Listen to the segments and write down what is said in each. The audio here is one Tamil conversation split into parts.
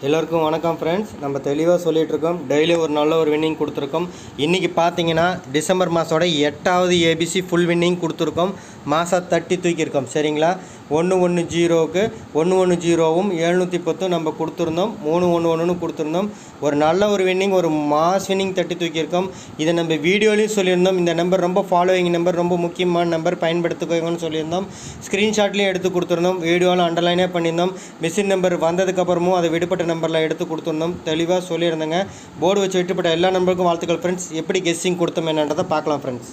எல்லோருக்கும் வணக்கம் ஃப்ரெண்ட்ஸ் நம்ம தெளிவாக சொல்லிகிட்ருக்கோம். இருக்கோம் டெய்லி ஒரு நல்ல ஒரு வின்னிங் கொடுத்துருக்கோம். இன்றைக்கி பார்த்தீங்கன்னா டிசம்பர் மாதத்தோட எட்டாவது ஏபிசி ஃபுல் வின்னிங் கொடுத்துருக்கோம். மாதம் தட்டி தூக்கியிருக்கோம் சரிங்களா? ஒன்று ஒன்று ஜீரோவுக்கு ஒன்று ஒன்று ஜீரோவும் எழுநூற்றி பத்தும் நம்ம கொடுத்துருந்தோம். மூணு ஒன்று ஒன்றுன்னு கொடுத்துருந்தோம். ஒரு நல்ல ஒரு வின்னிங் ஒரு மாஸ் வின்னிங் தட்டி தூக்கியிருக்கோம். இதை நம்ம வீடியோலையும் சொல்லியிருந்தோம். இந்த நம்பர் ரொம்ப ஃபாலோவிங் நம்பர் ரொம்ப முக்கியமான நம்பர் பயன்படுத்திக்கோங்கன்னு சொல்லியிருந்தோம். ஸ்க்ரீன்ஷாட்லேயும் எடுத்து கொடுத்துருந்தோம். வீடியோவில் அண்டர்லைனே பண்ணியிருந்தோம். மிஷின் நம்பர் வந்ததுக்கப்புறமும் அதை விடுபட்ட நம்பரில் எடுத்து கொடுத்துருந்தோம். தெளிவாக சொல்லியிருந்தேங்க. போர்டு வச்சு விட்டுப்பட்ட எல்லா நம்பருக்கும் வாழ்த்துக்கள் ஃப்ரெண்ட்ஸ் எப்படி கெஸ்ஸிங் கொடுத்தோம் என்னன்றதை பார்க்கலாம் friends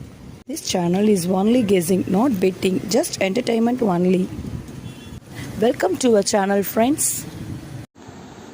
This channel is only guessing, not betting, just entertainment only. Welcome to a channel friends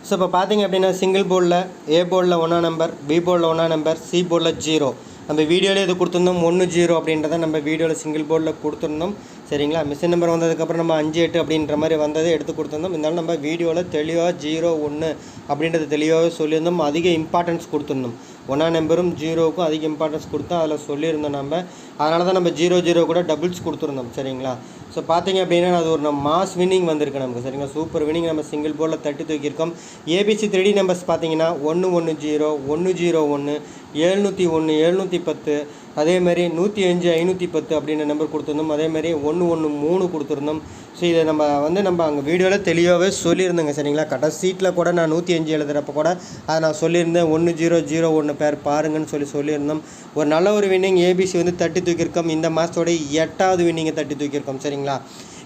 so இப்போ பார்த்தீங்க அப்படின்னா சிங்கிள் போர்டில் ஏ போர்டில் ஒன்றா நம்பர் பி போர்டில் ஒன்றா நம்பர் சி போர்டில் ஜீரோ நம்ம வீடியோவில் இது கொடுத்துருந்தோம்? ஒன்று ஜீரோ அப்படின்றத நம்ம வீடியோவில் சிங்கிள் போர்டில் கொடுத்துருந்தோம். சரிங்களா? மிஷின் நம்பர் வந்ததுக்கப்புறம் நம்ம அஞ்சு எட்டு அப்படின்ற மாதிரி வந்ததை எடுத்து கொடுத்துருந்தோம். இருந்தாலும் நம்ம வீடியோவில் தெளிவாக ஜீரோ ஒன்று அப்படின்றத தெளிவாகவே சொல்லியிருந்தோம். அதிக இம்பார்ட்டன்ஸ் கொடுத்துருந்தோம். ஒன்றா நம்பரும் ஜீரோவுக்கும் அதிக இம்பார்ட்டன்ஸ் கொடுத்தா அதில் சொல்லியிருந்தோம் நம்ம. அதனால தான் நம்ம ஜீரோ ஜீரோ கூட டபுள்ஸ் கொடுத்துருந்தோம் சரிங்களா? ஸோ பார்த்தீங்க அப்படின்னா அது ஒரு நம்ம மாஸ் வின்னிங் வந்திருக்கு நமக்கு சரிங்களா? சூப்பர் வின்னிங் நம்ம சிங்கிள் போர்டில் தட்டி தூக்கியிருக்கோம். ஏபிசி த்ரீ நம்பர்ஸ் பார்த்தீங்கன்னா ஒன்று ஒன்று ஜீரோ ஒன்று ஜீரோ ஒன்று எழுநூற்றி ஒன்று எழுநூற்றி பத்து அதேமாதிரி நூற்றி அஞ்சு ஐநூற்றி பத்து அப்படின்ற நம்பர் கொடுத்துருந்தோம். அதேமாதிரி ஒன்று ஒன்று மூணு கொடுத்துருந்தோம். ஸோ இதை நம்ம வந்து நம்ம அங்கே வீடியோவில் தெளிவாகவே சொல்லியிருந்தோங்க சரிங்களா? கடைசி சீட்டில் கூட நான் நூற்றி அஞ்சு எழுதுகிறப்ப கூட அதை நான் சொல்லியிருந்தேன். ஒன்று ஜீரோ ஜீரோ ஒன்று பேர் பாருங்கன்னு சொல்லி சொல்லியிருந்தோம். ஒரு நல்ல ஒரு வின்னிங் ஏபிசி வந்து தட்டி தூக்கியிருக்கோம். இந்த மாதத்தோட எட்டாவது வின்னிங்கை தட்டி தூக்கியிருக்கோம் சரிங்களா?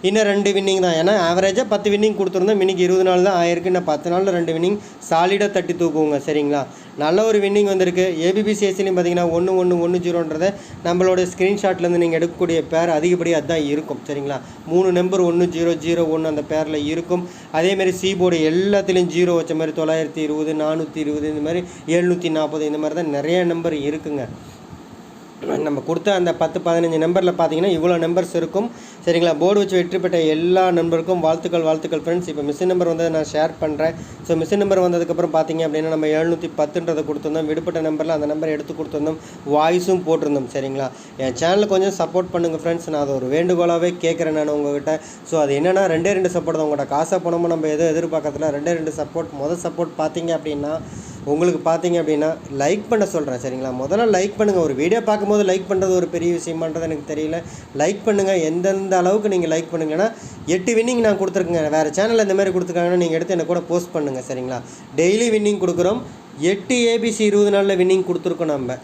இன்னும் ரெண்டு வின்னிங் தான். ஏன்னா ஆவரேஜாக பத்து வின்னிங் கொடுத்துருந்தோம். இன்னைக்கு இருபது நாள் தான் ஆயிருக்கு. இன்னும் பத்து நாளில் ரெண்டு வின்னிங் சாலிடாக தட்டி தூக்குவோங்க சரிங்களா? நல்ல ஒரு வின்னிங் வந்திருக்கு. ஏபிபிசிஎஸ்சிலையும் பார்த்தீங்கன்னா ஒன்று ஒன்று ஒன்று ஜீரோன்றதை நம்மளோட ஸ்க்ரீன்ஷாட்லேருந்து நீங்கள் எடுக்கக்கூடிய பேர் அதிகப்படி அதுதான் இருக்கும். சரிங்களா? மூணு நம்பர் ஒன்று ஜீரோ ஜீரோ ஒன்று அந்த பேரில் இருக்கும். அதேமாதிரி சி போர்டு எல்லாத்துலேயும் ஜீரோ வச்ச மாதிரி தொள்ளாயிரத்தி இருபது நானூற்றி இருபது இந்த மாதிரி எழுநூற்றி நாற்பது இந்த மாதிரி தான் நிறைய நம்பர் இருக்குங்க. நம்ம கொடுத்த அந்த பத்து பதினஞ்சு நம்பரில் பார்த்தீங்கன்னா இவ்வளோ நம்பர்ஸ் இருக்கும். சரிங்களா? போர்டு வச்சு வெற்றி பெற்ற எல்லா நம்பருக்கும் வாழ்த்துக்கள் வாழ்த்துக்கள் ஃப்ரெண்ட்ஸ் இப்போ மிஷின் நம்பர் வந்து நான் ஷேர் பண்ணுறேன் ஸோ மிஷின் நம்பர் வந்ததுக்கப்புறம் பார்த்தீங்க அப்படின்னா நம்ம எழுநூற்றி பத்துன்றதை கொடுத்துருந்தோம். விடுபட்ட நம்பரில் அந்த நம்பர் எடுத்து கொடுத்துருந்தோம். வாய்ஸும் போட்டிருந்தோம். சரிங்களா? என் சேனலில் கொஞ்சம் சப்போர்ட் பண்ணுங்கள் ஃப்ரெண்ட்ஸ் நான் அதை ஒரு வேண்டுகோளாகவே கேட்குறேன் நான் உங்ககிட்ட. ஸோ அது என்னென்னா ரெண்டே ரெண்டு சப்போர்ட் தான். உங்கள்கிட்ட காசை பணமும் நம்ம எதுவும் எதிர்பார்க்கறதுல ரெண்டே ரெண்டு சப்போர்ட் மொதல் சப்போர்ட் பார்த்தீங்க அப்படின்னா உங்களுக்கு பார்த்தீங்க அப்படின்னா லைக் பண்ண சொல்கிறேன் சரிங்களா? முதல்ல லைக் பண்ணுங்கள் ஒரு வீடியோ பார்க்கும்போது லைக் பண்ணுறது ஒரு பெரிய விஷயமான்றது எனக்கு தெரியல. லைக் பண்ணுங்கள் எந்தெந்த அளவுக்கு நீங்கள் லைக் பண்ணுங்கன்னா எட்டு வின்னிங் நான் கொடுத்துருக்கேங்க. வேறு சேனலில் இந்த மாதிரி கொடுத்துருக்காங்கன்னா நீங்கள் எடுத்து எனக்கு கூட போஸ்ட் பண்ணுங்கள் சரிங்களா? டெய்லி வின்னிங் கொடுக்குறோம். எட்டு ஏபிசி இருபது நாளில் வின்னிங் கொடுத்துருக்கோம் நம்ம.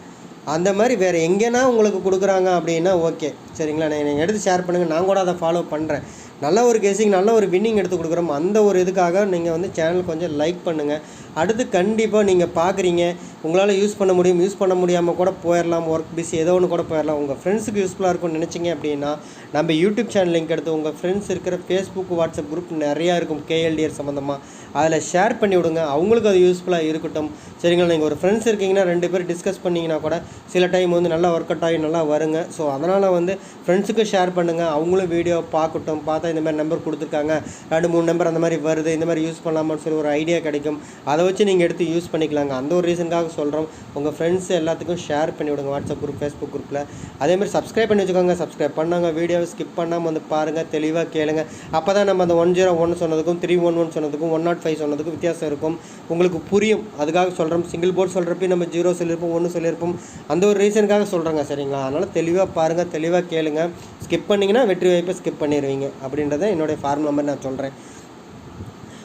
அந்த மாதிரி வேறு எங்கேனா உங்களுக்கு கொடுக்குறாங்க அப்படின்னா ஓகே சரிங்களா? நீங்கள் எடுத்து ஷேர் பண்ணுங்கள் நான் கூட அதை ஃபாலோ பண்ணுறேன் நல்ல ஒரு கேசிங் நல்ல ஒரு வின்னிங் எடுத்து கொடுக்குறோம். அந்த ஒரு இதுக்காக நீங்கள் வந்து சேனல் கொஞ்சம் லைக் பண்ணுங்கள் அடுத்து கண்டிப்பாக நீங்கள் பார்க்குறீங்க உங்களால் யூஸ் பண்ண முடியும். யூஸ் பண்ண முடியாமல் கூட போயிடலாம் ஒர்க் பிஸி ஏதோ ஒன்று கூட போயிடலாம் உங்கள் ஃப்ரெண்ட்ஸுக்கு யூஸ்ஃபுல்லாக இருக்கும்னு நினச்சிங்க அப்படின்னா நம்ம யூடியூப் சேனல் லிங்க் எடுத்து உங்கள் ஃப்ரெண்ட்ஸ் இருக்கிற ஃபேஸ்புக் வாட்ஸ்அப் குரூப் நிறையா இருக்கும். கேஎல்டிஆர் சம்மந்தமாக அதில் ஷேர் பண்ணி விடுங்க. அவங்களுக்கு அது யூஸ்ஃபுல்லாக இருக்கட்டும். சரிங்களா? நீங்கள் ஒரு ஃப்ரெண்ட்ஸ் இருக்கீங்கன்னா ரெண்டு பேர் டிஸ்கஸ் பண்ணிங்கன்னா கூட சில டைம் வந்து நல்லா ஒர்க் அவுட் ஆகி நல்லா வருங்க. ஸோ அதனால் வந்து ஃப்ரெண்ட்ஸுக்கும் ஷேர் பண்ணுங்கள் அவங்களும் வீடியோ பார்க்கட்டும். பார்த்து இந்த மாதிரி நம்பர் கொடுத்துருக்காங்க. ரெண்டு மூணு நம்பர் அந்த மாதிரி வருது. இந்த மாதிரி யூஸ் பண்ணலாமான்னு சொல்லி ஒரு ஐடியா கிடைக்கும். அதை வச்சு நீங்கள் எடுத்து யூஸ் பண்ணிக்கலாங்க. அந்த ஒரு ரீசனுக்காக சொல்கிறோம் உங்கள் ஃப்ரெண்ட்ஸ் எல்லாத்துக்கும் ஷேர் பண்ணி விடுங்க. வாட்ஸ்அப் குரூப் ஃபேஸ்புக் குரூப்பில் அதேமாதிரி சப்ஸ்கிரைப் பண்ணி வச்சுக்கோங்க. சப்ஸ்கிரைப் பண்ணாங்க வீடியோவை ஸ்கிப் பண்ணாமல் வந்து பாருங்கள் தெளிவாக கேளுங்க. அப்போ தான் நம்ம அந்த ஒன் ஜீரோ ஒன் சொன்னதுக்கும் த்ரீ ஒன் ஒன் சொன்னதுக்கும் ஒன் நாட் ஃபைவ் சொன்னதுக்கும் வித்தியாசம் இருக்கும். உங்களுக்கு புரியும். அதுக்காக சொல்கிறோம் சிங்கிள் போர்ட் சொல்கிறப்ப நம்ம ஜீரோ சொல்லியிருப்போம் ஒன்று சொல்லியிருப்போம். அந்த ஒரு ரீசனுக்காக சொல்கிறேங்க சரிங்களா? அதனால் தெளிவாக பாருங்கள் தெளிவாக கேளுங்க. ஸ்கிப் பண்ணிங்கன்னா வெற்றி வாய்ப்பை ஸ்கிப் பண்ணிடுவீங்க அப்படின்றத என்னுடைய ஃபார்முலா மாதிரி நான் சொல்கிறேன்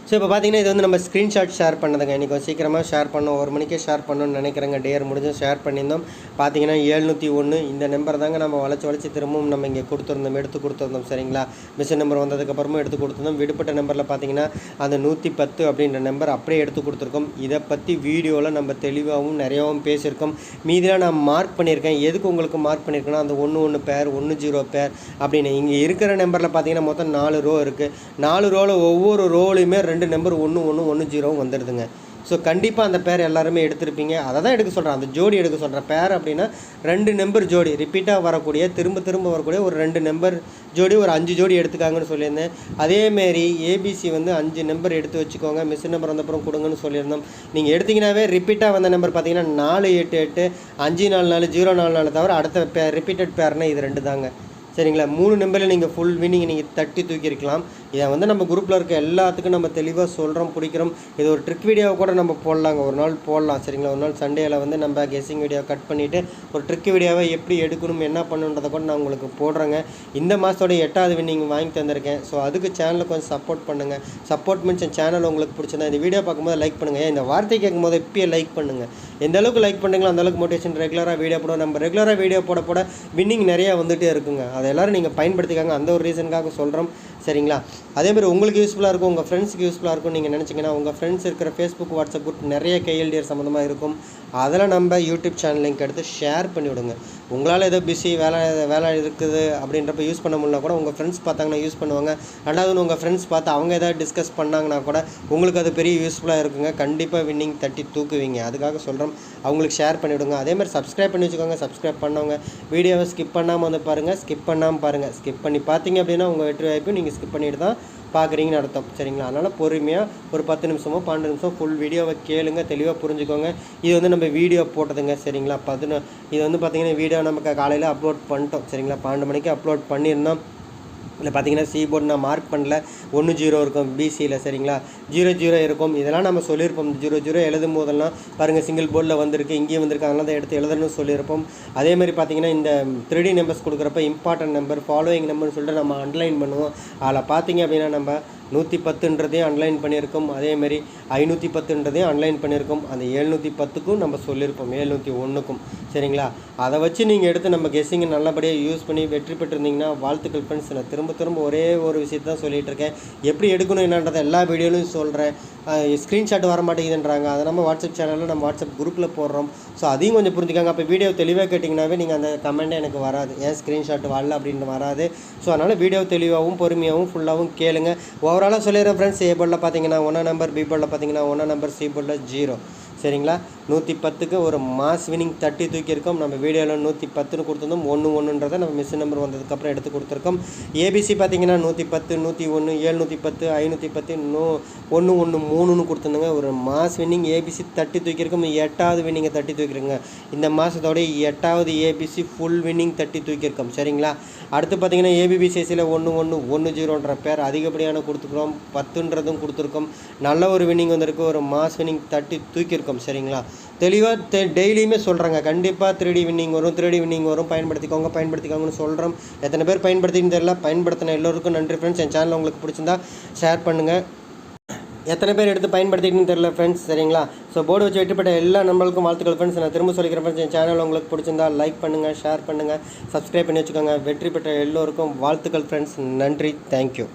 ஸோ இப்போ பார்த்தீங்கன்னா இது வந்து நம்ம ஸ்க்ரீன்ஷாட் ஷேர் பண்ணதுங்க. இன்றைக்கி சீக்கிரமாக ஷேர் பண்ணோம். ஒரு மணிக்கே ஷேர் பண்ணணும்னு நினைக்கிறேங்க. டேர் முடிஞ்சும் ஷேர் பண்ணியிருந்தோம். பார்த்தீங்கன்னா ஏழ்நூற்றி ஒன்று இந்த நம்பர் தாங்க நம்ம வளைச்சி வளைச்சி திரும்பவும் நம்ம இங்கே கொடுத்துருந்தோம். எடுத்து கொடுத்துருந்தோம். சரிங்களா? மிஷின் நம்பர் வந்ததுக்கப்புறமும் எடுத்து கொடுத்துருந்தோம். விடுபட்ட நம்பரில் பார்த்தீங்கன்னா அந்த நூற்றி பத்து அப்படின்ற நம்பர் அப்படியே எடுத்து கொடுத்துருக்கோம். இதை பற்றி வீடியோவில் நம்ம தெளிவாகவும் நிறையாவும் பேசியிருக்கோம். மீதியாக நான் மார்க் பண்ணியிருக்கேன். எதுக்கு உங்களுக்கு மார்க் பண்ணியிருக்கேன்னா அந்த ஒன்று ஒன்று பேர் ஒன்று ஜீரோ பேர் அப்படின்னு. இங்கே இருக்கிற நம்பரில் பார்த்தீங்கன்னா மொத்தம் நாலு ரோ இருக்குது நாலு ரோவில் ஒவ்வொரு ரோலையுமே ரெண்டு ரெண்டு நம்பர் ஒன்று ஒன்று ஒன்று ஜீரோவும் வந்துடுதுங்க ஸோ கண்டிப்பாக அந்த பேர் எல்லாருமே எடுத்திருப்பீங்க. அதை தான் எடுக்க சொல்கிறேன் அந்த ஜோடி எடுக்க சொல்கிறேன் பேர் அப்படின்னா ரெண்டு நம்பர் ஜோடி. ரிப்பீட்டாக வரக்கூடிய திரும்ப திரும்ப வரக்கூடிய ஒரு ரெண்டு நம்பர் ஜோடி ஒரு அஞ்சு ஜோடி எடுத்துக்காங்கன்னு சொல்லியிருந்தேன். அதேமாரி ஏபிசி வந்து அஞ்சு நம்பர் எடுத்து வச்சுக்கோங்க. மிஸ் நம்பர் வந்தப்புறம் கொடுங்கன்னு சொல்லியிருந்தோம். நீங்கள் எடுத்தீங்கன்னாவே ரிப்பீட்டாக வந்த நம்பர் பார்த்தீங்கன்னா நாலு எட்டு எட்டு அஞ்சு நாலு நாலு ஜீரோ நாலு நாலு தவிர அடுத்த பே ரிப்பீட்டட் பேர்னா இது ரெண்டு தாங்க சரிங்களா? மூணு நம்பரில் நீங்கள் ஃபுல் வினிங் நீங்கள் தட்டி தூக்கியிருக்கலாம். இதை வந்து நம்ம குரூப்பில் இருக்க எல்லாத்துக்கும் நம்ம தெளிவாக சொல்கிறோம் பிடிக்கிறோம். இது ஒரு ட்ரிக் வீடியோவை கூட நம்ம போடலாங்க. ஒரு நாள் போடலாம் சரிங்களா? ஒரு நாள் சண்டேயில் வந்து நம்ம கெஸ்ஸிங் வீடியோ கட் பண்ணிவிட்டு ஒரு ட்ரிக் வீடியோவை எப்படி எடுக்கணும் என்ன பண்ணுன்றதை கூட நான் உங்களுக்கு போடுறேங்க. இந்த மாதத்தோட எட்டாவது வின்னிங் வாங்கி தந்திருக்கேன். ஸோ அதுக்கு சேனலை கொஞ்சம் சப்போர்ட் பண்ணுங்கள் சப்போர்ட் மீன்ஸ் சேனல் உங்களுக்கு பிடிச்சிருந்தா இந்த வீடியோ பார்க்கும்போது லைக் பண்ணுங்கள் இந்த வார்த்தை கேட்கும்போது இப்பயே லைக் பண்ணுங்கள் எந்த அளவுக்கு லைக் பண்ணுங்களோ அந்த அளவுக்கு மோட்டிவேஷன் ரெகுலராக வீடியோ போடுவோம். நம்ம ரெகுலராக வீடியோ போட போட வின்னிங் நிறையா வந்துகிட்டே இருக்குங்க. அதை எல்லோரும் நீங்கள் பயன்படுத்திக்காங்க. அந்த ஒரு ரீசனுக்காக சொல்கிறோம் சரிங்களா? அதே மாதிரி உங்களுக்கு யூஸ்ஃபுல்லாக இருக்கும் உங்கள் ஃப்ரெண்ட்ஸுக்கு யூஸ்ஃபுல்லாக இருக்கும் நீங்கள் நினச்சிங்கன்னா உங்கள் ஃப்ரெண்ட்ஸ் இருக்கிற ஃபேஸ்புக் வாட்ஸ்அப் குரூப் நிறைய கேஎல்டிஆர் சம்மந்தமாக இருக்கும். அதில் நம்ம யூடியூப் சேனல் லிங்க் எடுத்து ஷேர் பண்ணி விடுங்க. உங்களால் ஏதோ பிஸி வேலை வேலை இருக்குது அப்படின்றப்ப யூஸ் பண்ண முடியல கூட உங்கள் ஃப்ரெண்ட்ஸ் பார்த்தாங்கன்னா யூஸ் பண்ணுவாங்க. ரெண்டாவது உங்கள் ஃப்ரெண்ட்ஸ் பார்த்து அவங்க ஏதாவது டிஸ்கஸ் பண்ணாங்கன்னா கூட உங்களுக்கு அது பெரிய யூஸ்ஃபுல்லாக இருக்குங்க. கண்டிப்பாக வின்னிங் தட்டி தூக்குவீங்க. அதுக்காக சொல்கிறோம் அவங்களுக்கு ஷேர் பண்ணி விடுங்க. அதே மாதிரி சப்ஸ்கிரைப் பண்ணி வச்சுக்கோங்க. சப்ஸ்கிரைப் பண்ணவங்க. வீடியோவை ஸ்கிப் பண்ணாமல் வந்து பாருங்கள் ஸ்கிப் பண்ணாமல் பாருங்கள் ஸ்கிப் பண்ணி பார்த்தீங்க அப்படின்னா உங்கள் வெற்றி வாய்ப்பு நீங்கள் ஸ்கிப் பண்ணிட்டு தான் பார்க்குறீங்கன்னு அர்த்தம். சரிங்களா? அதனால் பொறுமையாக ஒரு பத்து நிமிஷமோ பன்னெண்டு நிமிஷம் ஃபுல் வீடியோவை கேளுங்க தெளிவாக புரிஞ்சுக்கோங்க. இது வந்து நம்ம வீடியோ போட்டதுங்க சரிங்களா? பதின இது வந்து பார்த்தீங்கன்னா வீடியோ நமக்கு காலையில் அப்லோட் பண்ணிட்டோம் சரிங்களா? பன்னெண்டு மணிக்கு அப்லோட் பண்ணியிருந்தோம். இல்லை பார்த்தீங்கன்னா சி போர்டு நான் மார்க் பண்ணல. ஒன்று ஜீரோ இருக்கும் பிசியில் சரிங்களா? ஜீரோ ஜீரோ இருக்கும். இதெல்லாம் நம்ம சொல்லியிருப்போம். ஜீரோ ஜீரோ எழுதும் போதெல்லாம் பாருங்கள் சிங்கிள் போர்டில் வந்திருக்கு இங்கேயும் வந்திருக்கு அதெல்லாம் தான் எடுத்து எழுதணும்னு சொல்லியிருப்போம். அதே மாதிரி பார்த்தீங்கன்னா இந்த த்ரீ டி நம்பர்ஸ் கொடுக்குறப்ப இம்பார்ட்டன்ட் நம்பர் ஃபாலோயிங் நம்பர்னு சொல்லிட்டு நம்ம அண்டர்லைன் பண்ணுவோம். அதில் பார்த்தீங்க அப்படின்னா நம்ம நூற்றி பத்துன்றதையும் அன்லைன் பண்ணியிருக்கோம். அதேமாரி ஐநூற்றி பத்துன்றதையும் அன்லைன் பண்ணியிருக்கோம். அந்த எழுநூற்றி பத்துக்கும் நம்ம சொல்லியிருப்போம். ஏழ்நூற்றி ஒன்றுக்கும் சரிங்களா? அதை வச்சு நீங்கள் எடுத்து நம்ம கெஸ்ஸிங்கை நல்லபடியாக யூஸ் பண்ணி வெற்றி பெற்றிருந்தீங்கன்னா வாழ்த்துக்கள் ஃப்ரெண்ட்ஸ் நான் திரும்ப திரும்ப ஒரே ஒரு விஷயத்தை தான் சொல்லிகிட்டு இருக்கேன். எப்படி எடுக்கணும் என்னன்றதை எல்லா வீடியோலையும் சொல்கிறேன் ஸ்க்ரீன்ஷாட் வர மாட்டேங்குதுன்றாங்க அதை நம்ம வாட்ஸ்அப் சேனலில் நம்ம வாட்ஸ்அப் குரூப்பில் போடுறோம். ஸோ அதையும் கொஞ்சம் புரிஞ்சுக்காங்க. அப்போ வீடியோ தெளிவாக கேட்டிங்கனாவே நீங்கள் அந்த கமெண்ட்டே எனக்கு வராது. ஏன் ஸ்க்ரீன்ஷாட் வரல அப்படின்னு வராது. ஸோ அதனால் வீடியோ தெளிவாகவும் பொறுமையாகவும் ஃபுல்லாகவும் கேளுங்க. ஓவராலாக சொல்லிடுறேன் ஃப்ரெண்ட்ஸ் ஏ போர்டில் பார்த்தீங்கன்னா ஒன்றா நம்பர் பி போர்டில் பார்த்தீங்கன்னா ஒன்றா நம்பர் சி போர்டில் ஜீரோ சரிங்களா? நூற்றி பத்துக்கு ஒரு மாஸ் வினிங் தட்டி தூக்கியிருக்கோம். நம்ம வீடியோவில் நூற்றி பத்துன்னு கொடுத்துருந்தோம். ஒன்று ஒன்றுன்றதை நம்ம மிஸ் நம்பர் வந்ததுக்கப்புறம் எடுத்து கொடுத்துருக்கோம். ஏபிசி பார்த்தீங்கன்னா நூற்றி பத்து நூற்றி ஒன்று ஏழ்நூற்றி பத்து ஐநூற்றி பத்து நூ ஒன்று ஒன்று மூணுன்னு கொடுத்துருந்தோங்க. ஒரு மாஸ் வின்னிங் ஏபிசி தட்டி தூக்கியிருக்கோம். எட்டாவது வின்னிங்கை தட்டி தூக்கிருங்க இந்த மாதத்தோட எட்டாவது ஏபிசி ஃபுல் வின்னிங் தட்டி தூக்கியிருக்கோம். சரிங்களா? அடுத்து பார்த்தீங்கன்னா ஏபிபிசிஎஸ்சியில் ஒன்று ஒன்று ஒன்று ஜீரோன்ற பேர் அதிகப்படியான கொடுத்துருக்குறோம். பத்துன்றதும் கொடுத்துருக்கோம். நல்ல ஒரு வின்னிங் வந்திருக்கு. ஒரு மாஸ் வின்னிங் தட்டி தூக்கியிருக்கோம். சரிங்களா? தெளிவாக தெ டெய்லியுமே சொல்கிறாங்க கண்டிப்பாக த்ரீ டி வின்னிங் வரும் த்ரீ டி வின்னிங் வரும். பயன்படுத்திக்கோங்க பயன்படுத்திக்கோங்கன்னு சொல்கிறோம் எத்தனை பேர் பயன்படுத்தின்னு தெரியல. பயன்படுத்தின எல்லோருக்கும் நன்றி ஃப்ரெண்ட்ஸ் என் சேனல் உங்களுக்கு பிடிச்சிருந்தா ஷேர் பண்ணுங்கள் எத்தனை பேர் எடுத்து பயன்படுத்திக்கணும்னு தெரியல ஃப்ரெண்ட்ஸ் சரிங்களா? ஸோ போர்டு வச்சு வெற்றிப்பட்ட எல்லா நம்பளுக்கும் வாழ்த்துக்கள் ஃப்ரெண்ட்ஸ் நான் திரும்ப சொல்லிக்கிறேன் ஃப்ரெண்ட்ஸ் என் சேனல் உங்களுக்கு பிடிச்சிருந்தா லைக் பண்ணுங்கள் ஷேர் பண்ணுங்கள் சப்ஸ்கிரைப் பண்ணி வச்சுக்கோங்க. வெற்றி பெற்ற எல்லோருக்கும் வாழ்த்துக்கள் ஃப்ரெண்ட்ஸ் நன்றி. தேங்க்யூ